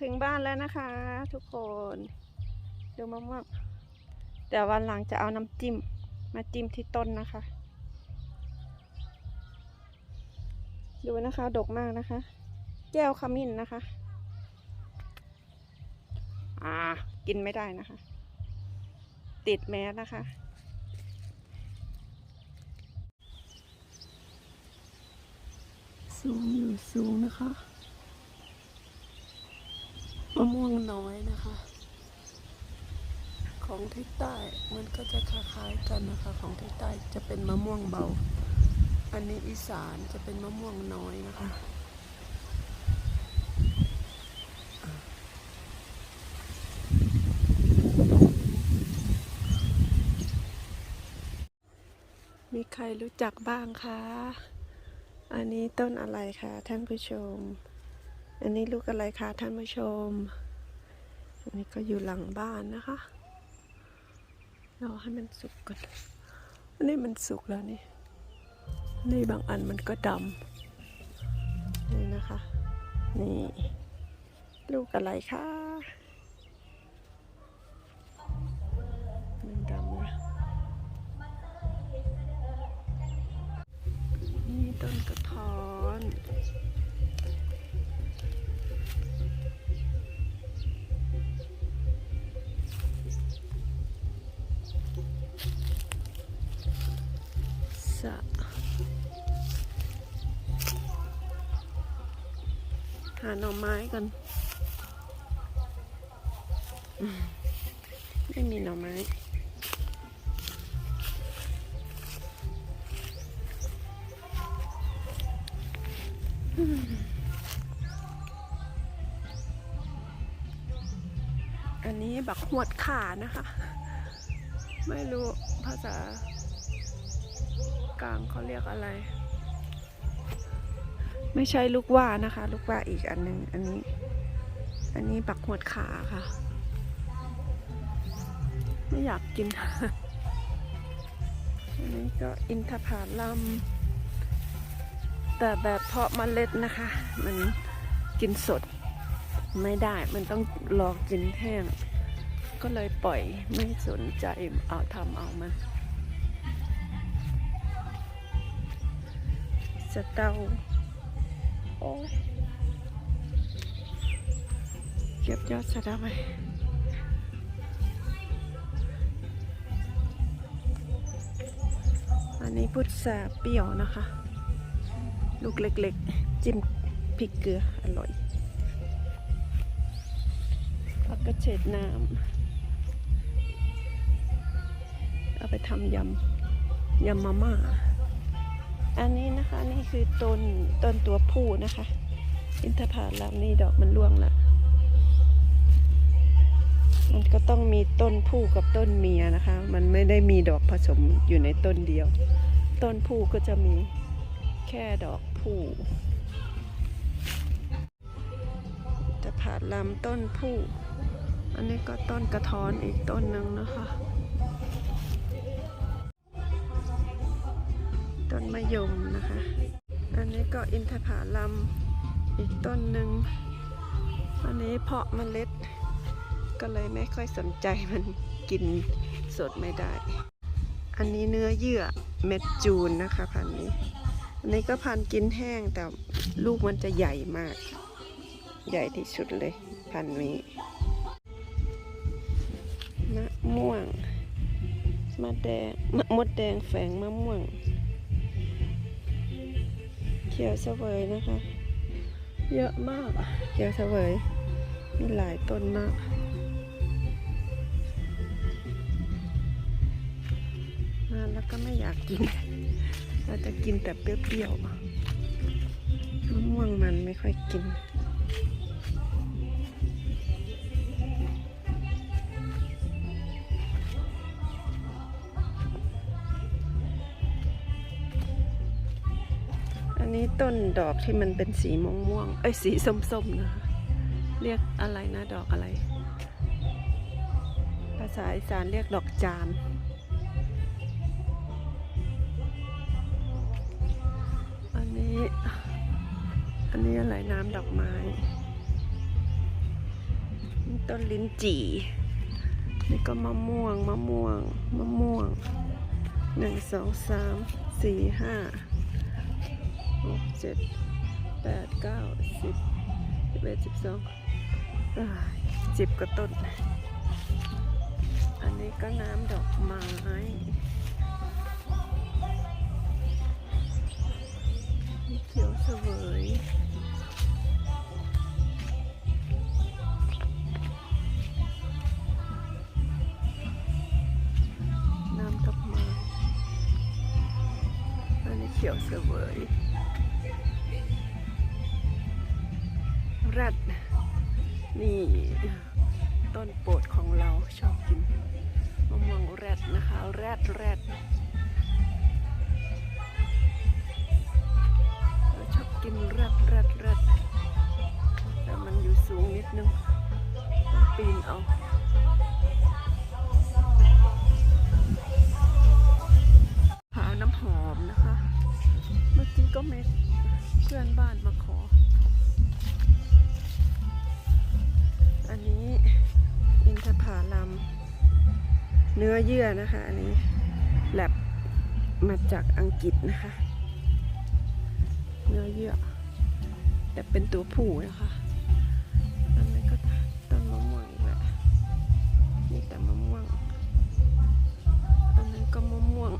ถึงบ้านแล้วนะคะ ทุกคน ดูมะม่วงเดี๋ยววันหลังจะเอาน้ำจิ้ม มาจิ้มที่ต้นนะคะ ดูนะคะ ดกมากนะคะ แก้วขมิ้นนะคะ อ่า กินไม่ได้นะคะ ติดแมสนะคะสูงอยู่สูงนะคะ มะม่วงน้อยนะคะ ของที่ใต้มันก็จะคล้ายๆกันนะคะ ของที่ใต้จะเป็นมะม่วงเบา อันนี้อีสานจะเป็นมะม่วงน้อยนะคะมีใครรู้จักบ้างคะ อันนี้ต้นอะไรคะท่านผู้ชม อันนี้ลูกอะไรคะท่านผู้ชม อันนี้ก็อยู่หลังบ้านนะคะรอให้มันสุกก่อน อันนี้มันสุกแล้วนี่ นี่บางอันมันก็ดำ นี่นะคะ นี่ ลูกอะไรคะมันดำนะนี่ต้นกระท้อนสะ หาหน่อไม้กันไม่มีหน่อไม้อันนี้บักหวดขานะคะ ไม่รู้ภาษากลางเขาเรียกอะไร ไม่ใช่ลูกว่านะคะ ลูกว่าอีกอันหนึ่งอันนี้ อันนี้บักหวดขาค่ะ ไม่อยากกิน อันนี้ก็อินทผลัมแต่แบบเพาะเมล็ดนะคะ มันกินสดไม่ได้ มันต้องรอกินแห้ง ก็เลยปล่อยไม่สนใจเอาทำเอามันสะเตา โอ้ยเก็บยอดสะเดาไปอันนี้พุทราเปรี้ยวนะคะ ลูกเล็กๆ จิ้มพริกเกลือ อร่อยผักกระเฉดน้ำเอาไปทำยำยำมาม่า อันนี้นะคะนี่คือต้นต้นตัวผู้นะคะ อินทผลัมนี่ดอกมันร่วงละ มันก็ต้องมีต้นผู้กับต้นเมียนะคะ มันไม่ได้มีดอกผสมอยู่ในต้นเดียว ต้นผู้ก็จะมีแค่ดอกผู้จะผ่าลำต้นผู้ อันนี้ก็ต้นกระท้อนอีกต้นหนึ่งนะคะ ต้นมะยมนะคะ อันนี้ก็อินทผลัมอีกต้นหนึ่ง อันนี้เพาะเมล็ด ก็เลยไม่ค่อยสนใจมันกินสดไม่ได้ อันนี้เนื้อเยื่อเม็ดจูนนะคะพันนี้ อันนี้ก็พันกินแห้งแต่ลูกมันจะใหญ่มาก ใหญ่ที่สุดเลยพันนี้มะม่วงมะแดงมะมดแดงแฝงมะม่วง เขียวเสวยนะคะ เยอะมากเขียวเสวยมีหลายต้นมากมาแล้วก็ไม่อยากกิน เราจะกินแต่เปรี้ยวๆมะม่วงมันไม่ค่อยกิน ต้นดอกที่มันเป็นสีม่วงม่วงเอ้ยสีส้มๆนะคะเรียกอะไรนะดอกอะไร ภาษาอีสานเรียกดอกจานอันนี้อันนี้อะไรน้ำดอกไม้ต้นลิ้นจี่นี่ก็มะม่วงมะม่วงมะม่วงหนึ่งสองสามสี่ห้า หกเจ็ดแปดเก้าสิบสิบเอ็ดสิบสองสิบกว่าต้น อันนี้ก็น้ำดอกไม้เขียวเสวยน้ำดอกไม้อันนี้เขียวเสวย รดนี่ต้นโปรดของเราชอบกินมะม่วงแรดนะคะแรดแรดเราชอบกินแรดแรดแรดแต่มันอยู่สูงนิดนึงต้องปีนเอาหาน้ำหอมนะคะ เมื่อกี้ก็เมีเพื่อนบ้านมา เนื้อเยื่อนะคะ อันนี้แลบมาจากอังกฤษนะคะ เนื้อเยื่อแต่เป็นตัวผู้นะคะ อันนี้ก็ต้นมะม่วงอีกแล้วนี่แต่มะม่วง อันนั้นก็มะม่วง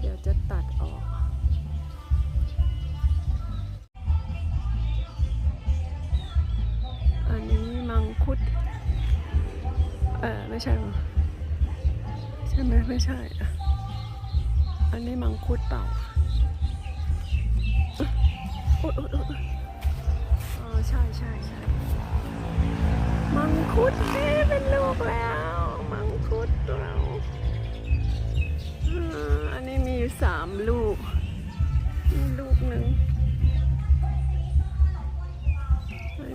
เดี๋ยวจะตัดออก ไม่ใช่มั้งใช่ไหมไม่ใช่อะอันนี้มังคุดเปล่าอุ๊ยอุ๊ยอุ๊ยอ๋อใช่ใช่ใช่มังคุดเอ๊ะเป็นลูกแล้ว มังคุดเราอันนี้มีอยู่สามลูกลูกหนึ่ง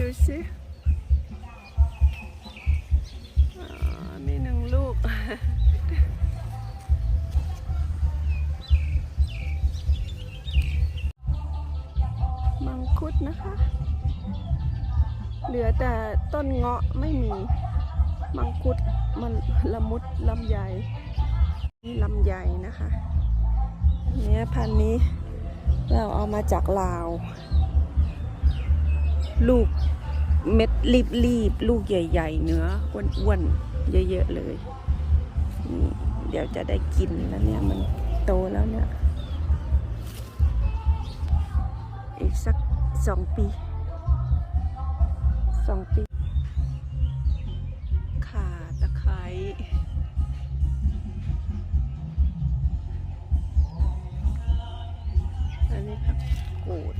ดูสิาะไม่มี มังคุดมันละมุดลำไยนี่ลำไยนะคะเนี่ยพันนี้เราเอามาจากลาว ลูกเม็ดรีบๆ ลูกใหญ่ ๆ เนื้ออ้วนๆ เยอะๆ เลยนี่เดี๋ยวจะได้กินแล้วเนี่ย มันโตแล้วเนี่ย อีกสักสองปีสองปี อันนี้ผักกูด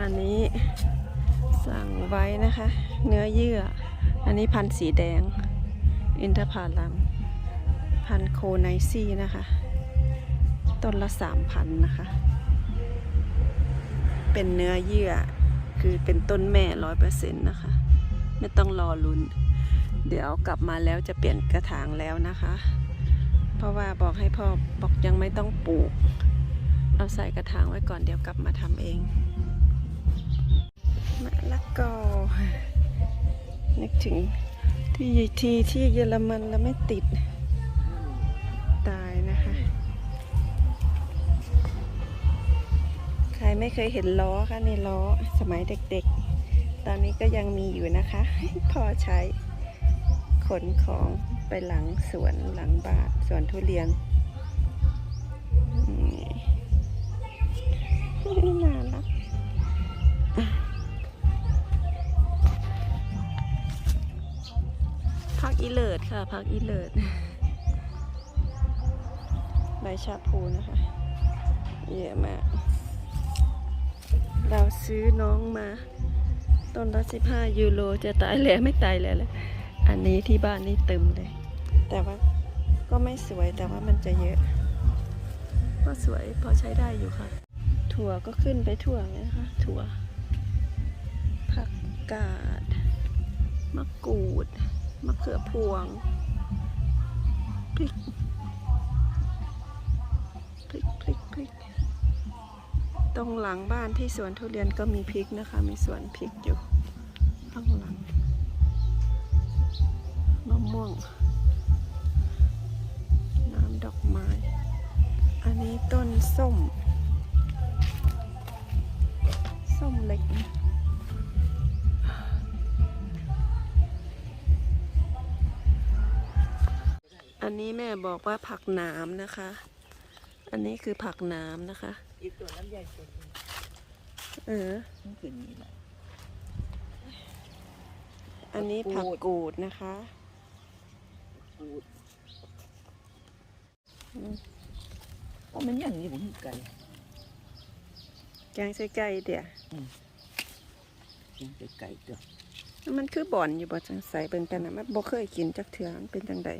อันนี้สั่งไว้นะคะ เนื้อเยื่อ อันนี้พันธ์สีแดง อินทผลัมพันธ์โคไนซี่นะคะ ต้นละสามพันนะคะ เป็นเนื้อเยื่อคือเป็นต้นแม่ร้อยเปอร์เซ็นต์นะคะ ไม่ต้องรอลุ้น เดี๋ยวกลับมาแล้วจะเปลี่ยนกระถางแล้วนะคะ เพราะว่าบอกให้พ่อบอกยังไม่ต้องปลูก เอาใส่กระถางไว้ก่อนเดี๋ยวกลับมาทำเองมะละกอนึกถึงที่ทีที่เยอรมันแล้วไม่ติดตายนะคะ ใครไม่เคยเห็นล้อคะนี่ล้อสมัยเด็กๆ ตอนนี้ก็ยังมีอยู่นะคะ พอใช้ ขนของไปหลังสวนหลังบ้านสวนทุเรียนนี่น่ารักพักอีเลิศค่ะพักอีเลิศใบชาพูนะคะ เยอะมาก เราซื้อน้องมา ต้นละสิบห้ายูโรจะตายแล้วไม่ตายแล้วแหละ อันนี้ที่บ้านนี่เต็มเลย แต่ว่าก็ไม่สวยแต่ว่ามันจะเยอะ ก็สวยพอใช้ได้อยู่ค่ะ ถั่วก็ขึ้นไปทั่วเลยนะคะ ถั่ว ผักกาด มะกรูด มะเขือพวง พริก พริกพริกพริก ตรงหลังบ้านที่สวนทุเรียนก็มีพริกนะคะ มีสวนพริกอยู่ข้างหลัง มะม่วง น้ำดอกไม้ อันนี้ต้นส้ม ส้มเล็กนะอันนี้แม่บอกว่าผักหนามนะคะ อันนี้คือผักหนามนะคะอีกตัวน้ำใหญ่ตัวนึงเออมันคือนี่แหละ อันนี้ผักกูดนะคะปูดอืมเพราะมันอย่างนี้ผมไก่แกงใส่ไก่เดี๋ยวยังไก่ไก่ตัวมันคือบ่อนอยู่บ่จังใสเป็นกันนะมันบ่เคยกินจักเถื่อมันเป็นจังใด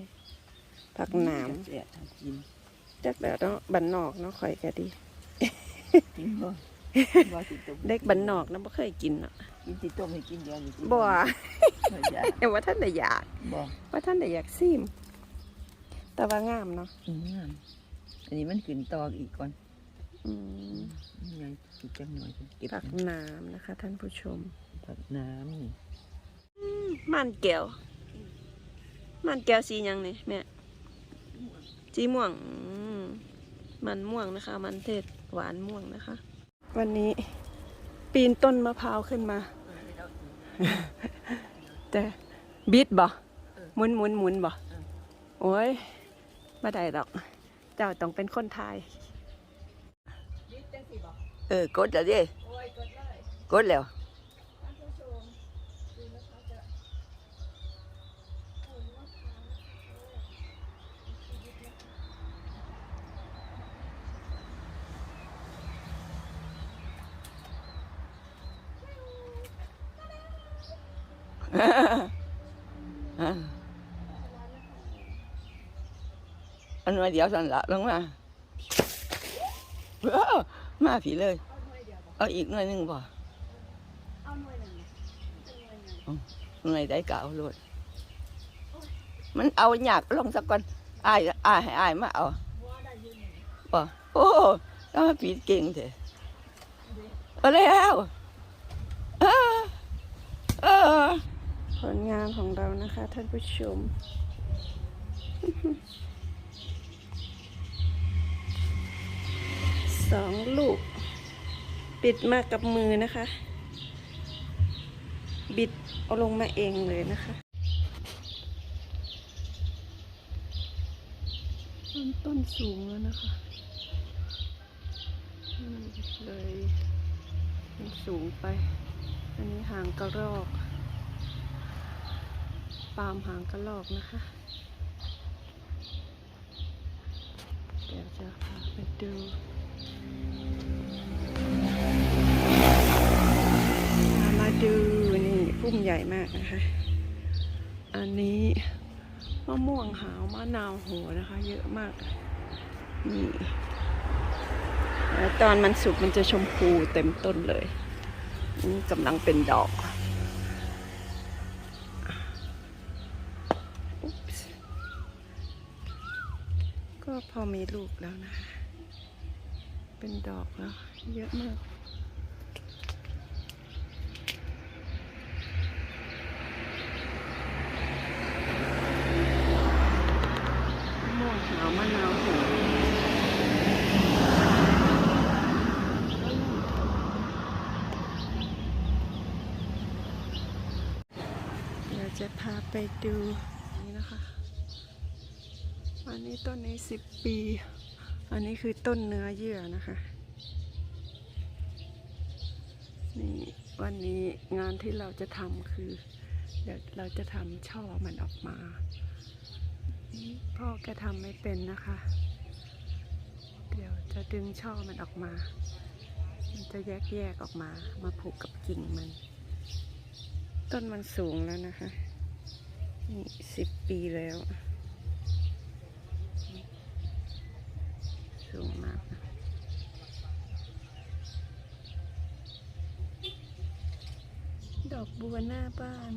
ผักหนามแสบทำกินจักแล้วเนาะบันนอกเนาะข่อยก็ดีจริงบ่ว่าสิต้มเด็กบันนอกนะบ่เคยกินเนาะ กินที่ต้มให้กินเดียวนี่กินบ่บ่อยากเอ็ว่าท่านได้อยากบ่ว่าท่านได้อยากซิมแต่ว่างามเนาะอืมงามอันนี้มันขึ้นตอกอีกก่อนอืมยังอีกจังหน่อยผมเก็บผักหนามนะคะ ท่านผู้ชมผักน้ำนี่มันแก้วมันแก้วสีหยังนี่แม่สีม่วงอืมมันม่วงนะคะ มันเทศหวานม่วงนะคะ วันนี้ปีนต้นมะพร้าวขึ้นมา แต่บิดบ่หมุนหมุนหมุนบ่โอ้ยมาได้ดอก เจ้าต้องเป็นคนไทยเออกดแล้วดิกดแล้ว อันมาเดียวสันละลงมาว้าวมาผีเลย เอาอีกหน่อยหนึ่งบ่หน่วยได้เก่าโลดมันเอาหยากลงสักก่อนอายอายให้อายมาเอาบ่โอ้ถ้าผีเก่งเถอะเอาแล้วเออเออ ผ ลงานของเรานะคะ ท่านผู้ชม สองลูก ปิดมากับมือนะคะ บิดเอาลงมาเองเลยนะคะ ต้นต้นสูงแล้วนะคะอืมเลยมันสูงไป อันนี้หางกระรอก ปาล์มหางกระรอกนะคะ เดี๋ยวจะพาไปดูมาดูนี่พุ่มใหญ่มากนะคะ อันนี้มะม่วงหาวมะนาวโหัวนะคะ เยอะมาก นี่แล้วตอนมันสุกมันจะชมพูเต็มต้นเลย นี่กำลังเป็นดอก อมีลูกแล้วนะคะ เป็นดอกแล้ว เยอะมากม่วงหาวมะนาวโหูเดี๋ยวจะพาไปดู อันนี้ต้นนี้สิบปี อันนี้คือต้นเนื้อเยื่อนะคะ นี่วันนี้งานที่เราจะทำคือ เดี๋ยวเราจะทำช่อมันออกมาพ่อแกทำไม่เป็นนะคะ เดี๋ยวจะดึงช่อมันออกมา มันจะแยกแยกๆออกมา มาผูกกับกิ่งมัน ต้นมันสูงแล้วนะคะ นี่สิบปีแล้ว สูงมากนะดอก บัวหน้าบ้าน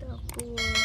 ดอกบัว